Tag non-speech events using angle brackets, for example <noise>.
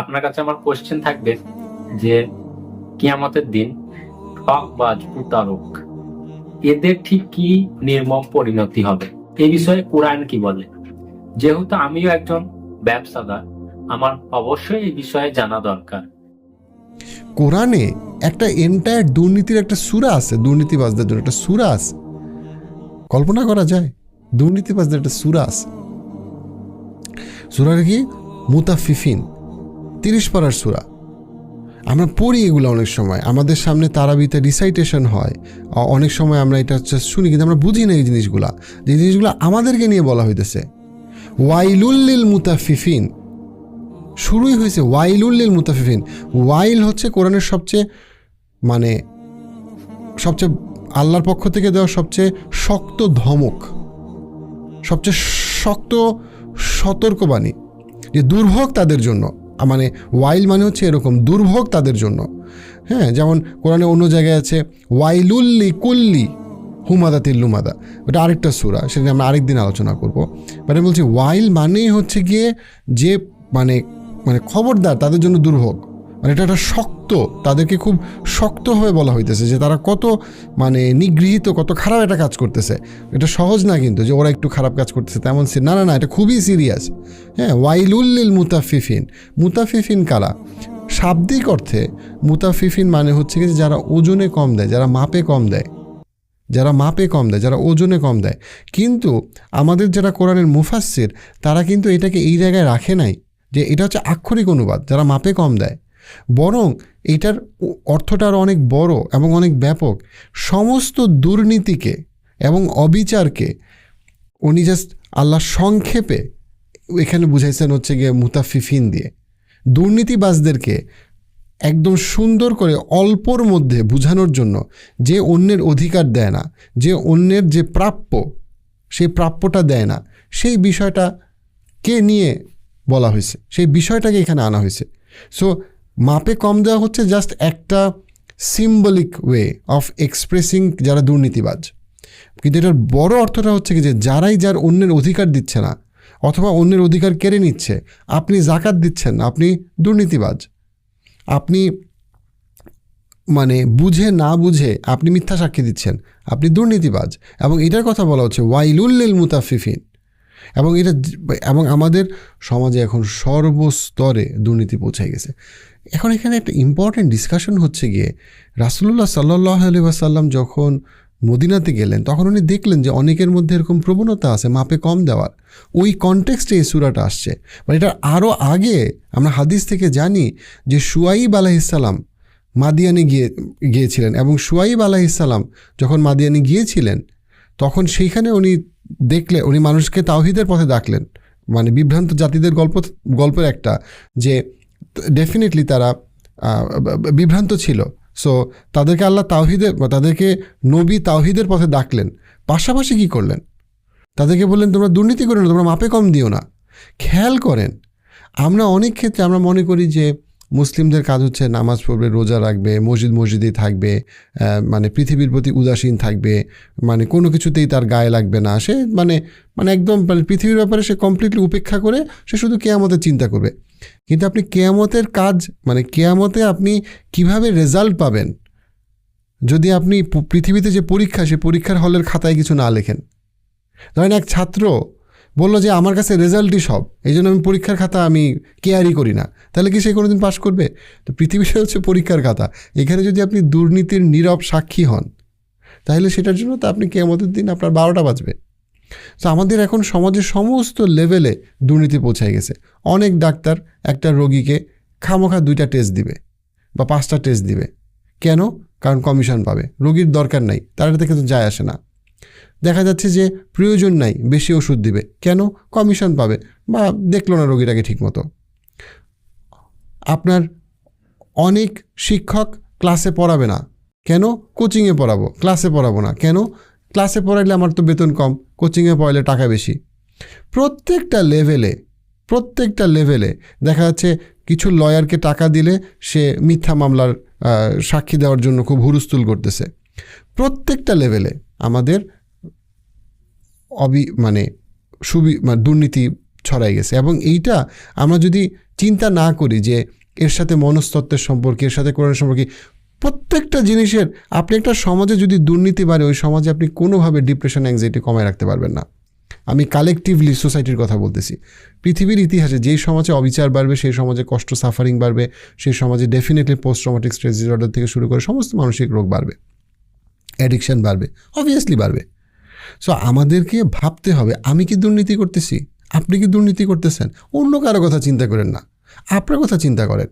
আপনার কাছে আমার কোশ্চেন থাকবে যে কিয়ামতের দিন ঠকবাজ প্রতারক, এদের ঠিক কি নির্মম পরিণতি হবে? এই বিষয়ে কোরআন কি বলে? যেহেতু আমিও একজন ব্যবসাদার, আমার অবশ্যই এই বিষয়ে জানা দরকার। কোরআনে একটা এন্টায়ার দুর্নীতির একটা সুরা আছে, দুর্নীতিবাজদের জন্য একটা সুরা আছে। কল্পনা করা যায়, দুর্নীতিবাজদের একটা সুরা আছে। সুরার কি? মুতাফিফিন তিরিশ পাড়ার সুরা। আমরা পড়ি এগুলো অনেক সময়। আমাদের সামনে তারাবিতে রিসাইটেশন হয়। অনেক সময় আমরা এটা হচ্ছে শুনি, কিন্তু আমরা বুঝি না এই জিনিসগুলা। যে জিনিসগুলো আমাদেরকে নিয়ে বলা হইতেছে। ওয়াইলুল্লিল মুতাফিফিন। শুরুই হয়েছে ওয়াইলুল্লিল মুতাফিফিন। ওয়াইল হচ্ছে কোরআনের সবচেয়ে মানে সবচেয়ে আল্লাহর পক্ষ থেকে দেওয়া সবচেয়ে শক্ত ধমক। সবচেয়ে শক্ত সতর্কবাণী। যে দুর্ভোগ তাদের জন্য। মানে ওয়াইল মানে হচ্ছে এরকম দুর্ভোগ তাদের জন্য। হ্যাঁ যেমন কোরআনে অন্য জায়গায় আছে, ওয়াইলুল্লি কুল্লি হুমাদা তিল্লুমাদা ওটা আরেকটা সুরা, সেটা আমরা আরেকদিন আলোচনা করব। আমি বলছি, ওয়াইল মানেই হচ্ছে গিয়ে যে মানে মানে খবরদার, তাদের জন্য দুর্ভোগ। মানে এটা একটা শক্ত, তাদেরকে খুব শক্তভাবে বলা হইতেছে যে তারা কত মানে নিগৃহীত, কত খারাপ একটা কাজ করতেছে। এটা সহজ না কিন্তু যে ওরা একটু খারাপ কাজ করতেছে, তেমন সে না না না, এটা খুবই সিরিয়াস হ্যাঁ ওয়াইলুল্লিল মুতাফিফিন। মুতাফিফিন কারা? শাব্দিক অর্থে মুতাফিফিন মানে হচ্ছে কি যারা ওজনে কম দেয়, যারা মাপে কম দেয়। যারা মাপে কম দেয়, যারা ওজনে কম দেয়। কিন্তু আমাদের যারা কোরআনের মুফাসির তারা কিন্তু এটাকে এই জায়গায় রাখে নাই যে এটা হচ্ছে আক্ষরিক অনুবাদ, যারা মাপে কম দেয়। বরং এটার অর্থটা অনেক বড় এবং অনেক ব্যাপক। সমস্ত দুর্নীতিকে এবং অবিচারকে উনি জাস্ট আল্লাহ সংক্ষেপে এখানে বুঝাইছেন হচ্ছে গিয়ে মুতাফিফিন দিয়ে। দুর্নীতিবাজদেরকে একদম সুন্দর করে অল্পর মধ্যে বোঝানোর জন্য যে অন্যের অধিকার দেয় না, যে অন্যের যে প্রাপ্য, সেই প্রাপ্যটা দেয় না, সেই বিষয়টা কে নিয়ে বলা হয়েছে? সেই বিষয়টাকে এখানে আনা হয়েছে। সো মাপে কম দেওয়া হচ্ছে জাস্ট একটা সিম্বলিক ওয়ে অফ এক্সপ্রেসিং যারা দুর্নীতিবাজ। কিন্তু এটার বড় অর্থটা হচ্ছে কি যে যারাই যার অন্যের অধিকার দিচ্ছে না, অথবা অন্যের অধিকার কেড়ে নিচ্ছে, আপনি জাকাত দিচ্ছেন আপনি দুর্নীতিবাজ। আপনি মানে বুঝে না বুঝে আপনি মিথ্যা সাক্ষী দিচ্ছেন, আপনি দুর্নীতিবাজ। এবং এটার কথা বলা হচ্ছে ওয়াইলুল্লিল মুতাফিফিন। এবং এটা এবং আমাদের সমাজে এখন সর্বস্তরে দুর্নীতি পৌঁছে গেছে। এখন এখানে একটা ইম্পর্টেন্ট ডিসকাশন হচ্ছে গিয়ে রাসুল্লাহ সাল্লাহ আলি ওয়াসাল্লাম যখন মদিনাতে গেলেন, তখন উনি দেখলেন যে অনেকের মধ্যে এরকম প্রবণতা আছে, মাপে কম দেওয়ার। ওই কনটেক্সটে এই সুরাটা আসছে। মানে এটার আরও আগে আমরা হাদিস থেকে জানি যে সুয়াইব আলাহিসাল্লাম মাদিয়ানে গিয়ে, গিয়েছিলেন এবং সুয়াইব আলাহিসাল্লাম যখন মাদিয়ানে গিয়েছিলেন, তখন সেইখানে উনি দেখলে উনি মানুষকে তাওহিদের পথে ডাকলেন। মানে বিভ্রান্ত জাতিদের গল্প, গল্পের একটা যে ডেফিনেটলি তারা বিভ্রান্ত ছিল। সো তাদেরকে আল্লাহ তাওহিদের তাদেরকে নবী তাওহিদের পথে ডাকলেন। পাশাপাশি কি করলেন? তাদেরকে বললেন, তোমরা দুর্নীতি করো না, তোমরা মাপে কম দিও না। খেয়াল করেন, আমরা অনেক ক্ষেত্রে আমরা মনে করি যে মুসলিমদের কাজ হচ্ছে নামাজ পড়বে, রোজা রাখবে, মসজিদ মসজিদেই থাকবে মানে পৃথিবীর প্রতি উদাসীন থাকবে মানে কোনো কিছুতেই তার গায়ে লাগবে না। সে মানে মানে একদম মানে পৃথিবীর ব্যাপারে সে কমপ্লিটলি উপেক্ষা করে সে শুধু কেয়ামতের চিন্তা করবে। কিন্তু আপনি কেয়ামতের কাজ মানে কেয়ামতে আপনি কীভাবে রেজাল্ট পাবেন? যদি আপনি পৃথিবীতে যে পরীক্ষা, সে পরীক্ষার হলের খাতায় কিছু না লেখেন। ধরেন এক ছাত্র বলল যে, আমার কাছে রেজাল্টই সব। এই জন্য আমি পরীক্ষার খাতা আমি কেয়ারই করি না। তাহলে কি সে কোনোদিন পাশ করবে? তো পৃথিবীটা <laughs> হচ্ছে পরীক্ষার খাতা। এখানে যদি আপনি দুর্নীতির নীরব সাক্ষী হন, তাহলে সেটার জন্য তো আপনি কেয়ামতের দিন আপনার বারোটা বাজবে। তো আমাদের এখন সমাজের সমস্ত লেভেলে দুর্নীতি পৌঁছায় গেছে। অনেক ডাক্তার একটা রোগীকে খামোখা দুইটা টেস্ট দিবে বা পাঁচটা টেস্ট দিবে। কেন? কারণ কমিশন পাবে। রোগীর দরকার নাই। তার থেকে তো যায় আসে না। দেখা যাচ্ছে যে প্রয়োজন নাই, বেশি ওষুধ দিবে। কেন? কমিশন পাবে বা দেখল না রোগীটাকে ঠিকমতো। আপনার অনেক শিক্ষক ক্লাসে পড়াবে না। কেন? কোচিংয়ে পড়াবো, ক্লাসে পড়াবো না। কেন? ক্লাসে পড়াইলে আমার তো বেতন কম, কোচিংয়ে পড়াইলে টাকা বেশি। প্রত্যেকটা লেভেলে প্রত্যেকটা লেভেলে দেখা যাচ্ছে কিছু লয়ারকে টাকা দিলে সে মিথ্যা মামলার সাক্ষী দেওয়ার জন্য খুব হুরুস্তুল করতেছে। প্রত্যেকটা লেভেলে আমাদের অবি মানে সুবি মানে দুর্নীতি ছড়াই গেছে। এবং এইটা আমরা যদি চিন্তা না করি যে এর সাথে মনস্তত্ত্বের সম্পর্কে, এর সাথে কোরআনের সম্পর্কে, প্রত্যেকটা জিনিসের, আপনি একটা সমাজে যদি দুর্নীতি বাড়ে, ওই সমাজে আপনি কোনোভাবে ডিপ্রেশন অ্যাংজাইটি কমায় রাখতে পারবেন না। আমি কালেকটিভলি সোসাইটির কথা বলতেছি। পৃথিবীর ইতিহাসে যেই সমাজে অবিচার বাড়বে, সেই সমাজে কষ্ট সাফারিং বাড়বে, সেই সমাজে definitely post traumatic stress disorder থেকে শুরু করে সমস্ত মানসিক রোগ বাড়বে। অ্যাডিকশন বাড়বে অবভিয়াসলি বাড়বে। সো আমাদেরকে ভাবতে হবে, আমি কি দুর্নীতি করতেছি? আপনি কি দুর্নীতি করতেছেন? অন্য কারও কথা চিন্তা করেন না। আপনার কথা চিন্তা করেন।